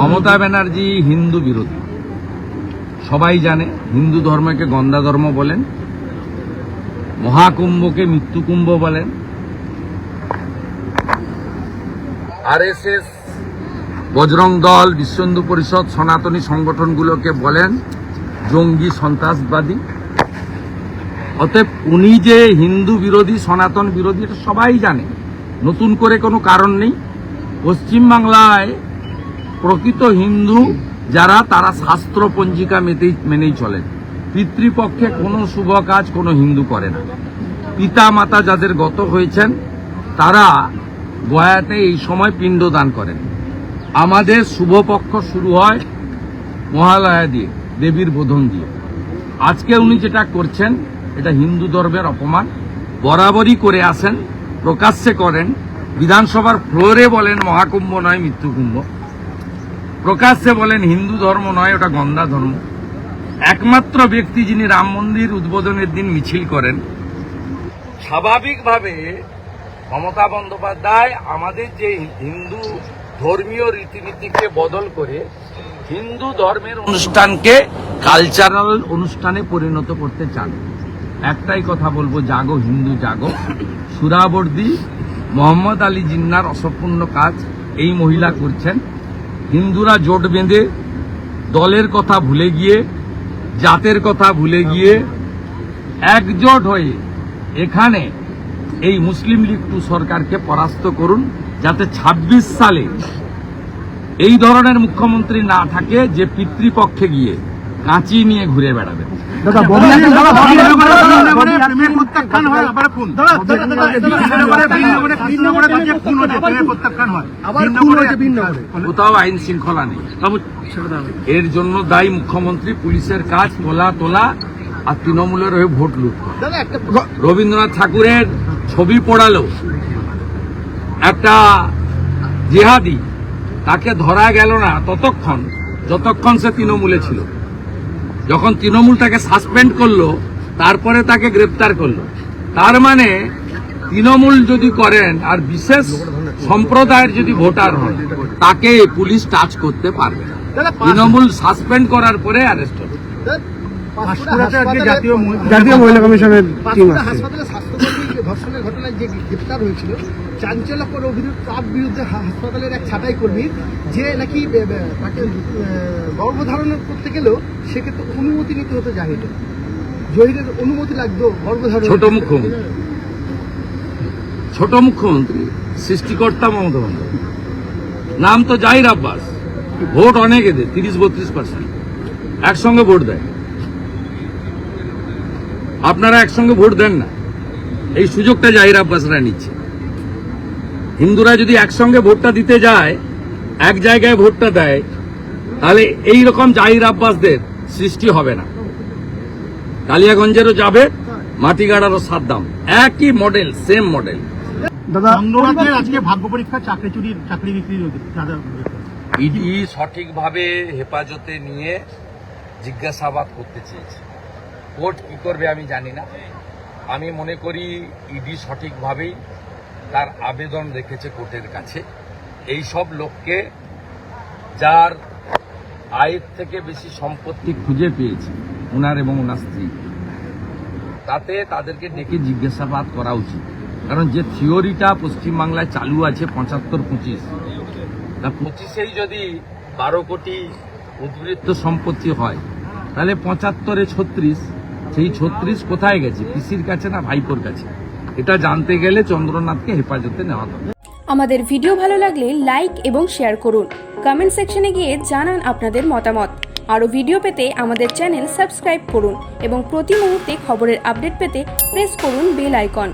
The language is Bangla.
মমতা ব্যানার্জি হিন্দু বিরোধী। সবাই জানে হিন্দু ধর্মকে গন্দা ধর্ম বলেন মহাকুম্ভকে মৃত্যুকুম্ভ বলেন। আরএসএস বজরং দল বিশ্ব হিন্দু পরিষদ সনাতনী সংগঠনগুলোকে বলেন জঙ্গি সন্ত্রাসবাদী। অতএব উনি যে হিন্দু বিরোধী, সনাতন বিরোধী, এটা সবাই জানে। নতুন করে কোনো কারণ নেই। পশ্চিমবাংলায় প্রকৃত হিন্দু যারা, তারা শাস্ত্র পঞ্জিকা মেতেই, মেনেই চলেন। পিতৃপক্ষে কোনো শুভ কাজ কোনো হিন্দু করে না। পিতা মাতা যাদের গত হয়েছেন, তারা গয়াতে এই সময় পিণ্ডদান করেন। আমাদের শুভপক্ষ শুরু হয় মহালয়া দিয়ে, দেবীর বোধন দিয়ে। আজকে উনি যেটা করছেন এটা হিন্দু ধর্মের অপমান। বরাবরই করে আসেন প্রকাশ্যে করেন। বিধানসভার ফ্লোরে বলেন মহাকুম্ভ নয়, মৃত্যুকুম্ভ। প্রকাশ্যে বলেন হিন্দু ধর্ম নয়, ওটা গন্ধা ধর্ম। একমাত্র ব্যক্তি যিনি রাম মন্দির উদ্বোধনের দিন মিছিল করেন। স্বাভাবিকভাবে মমতা বন্দ্যোপাধ্যায় আমাদের যে হিন্দু ধর্মীয় রীতিনীতিকে বদল করে হিন্দু ধর্মের অনুষ্ঠানকে কালচারাল অনুষ্ঠানে পরিণত করতে চান। একটাই কথা বলব, জাগো, হিন্দু জাগো। সুরাবর্দি, মোহাম্মদ আলী জিন্নার অসম্পূর্ণ কাজ এই মহিলা করছেন। হিন্দুরা জোট বেঁধে দলের কথা ভুলে গিয়ে, জাতের কথা ভুলে গিয়ে একজোট হয়ে এখানে এই মুসলিম লীগ টু সরকারকে পরাস্ত করুন, যাতে ২৬ সালে এই ধরনের মুখ্যমন্ত্রী না থাকে যে পিতৃপক্ষে গিয়ে। কাঁচি নিয়ে ঘুরে বেড়াবে। ভিন্নগরে। কোথাও আইন শৃঙ্খলা নেই। এর জন্য দায়ী মুখ্যমন্ত্রী পুলিশের কাজ তোলা তোলা আর তৃণমূলের হয়ে ভোট লুট রবীন্দ্রনাথ ঠাকুরের ছবি পড়ালো। একটা জেহাদি তাকে ধরা গেল না ততক্ষণ যতক্ষণ সে তৃণমূলে ছিল। যখন তৃণমূল তাকে সাসপেন্ড করল তারপরে তাকে গ্রেপ্তার করল। তার মানে তৃণমূল যদি করেন আর বিশেষ সম্প্রদায়ের যদি ভোটার হন তাকে পুলিশ টাচ করতে পারবে না। তৃণমূল সাসপেন্ড করার পরে অ্যারেস্ট হবে। জাতীয় জাতীয় মহিলা কমিশনের টিম ধর্ষণের ঘটনায় যে গ্রেপ্তার হয়েছিল চাঞ্চল্যকর অভিযোগ তার বিরুদ্ধে হাসপাতালের এক ছাঁটাই কর্মী যে নাকি তাকে গর্ভধারণ করতে গেলেও সেক্ষেত্রে অনুমতি নিতে হতো জাহিরের জহিরের অনুমতি লাগতো গর্ভধারণ ছোট মুখ্যমন্ত্রী। ছোট মুখ্যমন্ত্রী সৃষ্টিকর্তা মমতা বন্দ্যোপাধ্যায়। নাম তো জাহির আব্বাস। ভোট অনেক এদের তিরিশ বত্রিশ পার্সেন্ট। একসঙ্গে ভোট দেয়। আপনারা একসঙ্গে ভোট দেন না। এই সুযোগটা জাহির আব্বাসরা নিচ্ছে। হিন্দুরা যদি একসঙ্গে ভোটটা দিতে যায় এক জায়গায় ভোটটা দেয় তাহলে এই রকম জাহির আব্বাসদের সৃষ্টি হবে না। কালিয়াগঞ্জেরও যাবে মাটিগাড়ারও সাদ্দাম একই মডেল সেম মডেল আজকে ভাগ্য পরীক্ষা চাকরি চুরির চাকরি বিক্রির ইডি সঠিকভাবে হেফাজতে নিয়ে জিজ্ঞাসাবাদ করতে চেয়েছে। কোর্ট কি করবে আমি জানি না। আমি মনে করি ইডি সঠিকভাবেই তার আবেদন রেখেছে কোর্টের কাছে। এই সব লোককে যার আয়ের থেকে বেশি সম্পত্তি খুঁজে পেয়েছে ওনার এবং ওনার স্ত্রী। তাতে তাদেরকে ডেকে জিজ্ঞাসাবাদ করা উচিত। কারণ যে থিওরিটা পশ্চিমবাংলায় চালু আছে পঁচাত্তর পঁচিশ, তা পঁচিশেই যদি বারো কোটি উদ্বৃত্ত সম্পত্তি হয়, তাহলে পঁচাত্তরে ছত্রিশ সেই ছত্রিশ কোথায় গেছে? পিসির কাছে না ভাইপোর কাছে? এটা জানতে গেলে চন্দ্রনাথকে হেফাজতে নেওয়া হবে আমাদের ভিডিও ভালো লাগলে লাইক এবং শেয়ার করুন। কমেন্ট সেকশনে গিয়ে জানান আপনাদের মতামত। আরও ভিডিও পেতে আমাদের চ্যানেল সাবস্ক্রাইব করুন এবং প্রতি মুহূর্তে খবরের আপডেট পেতে প্রেস করুন বেল আইকন।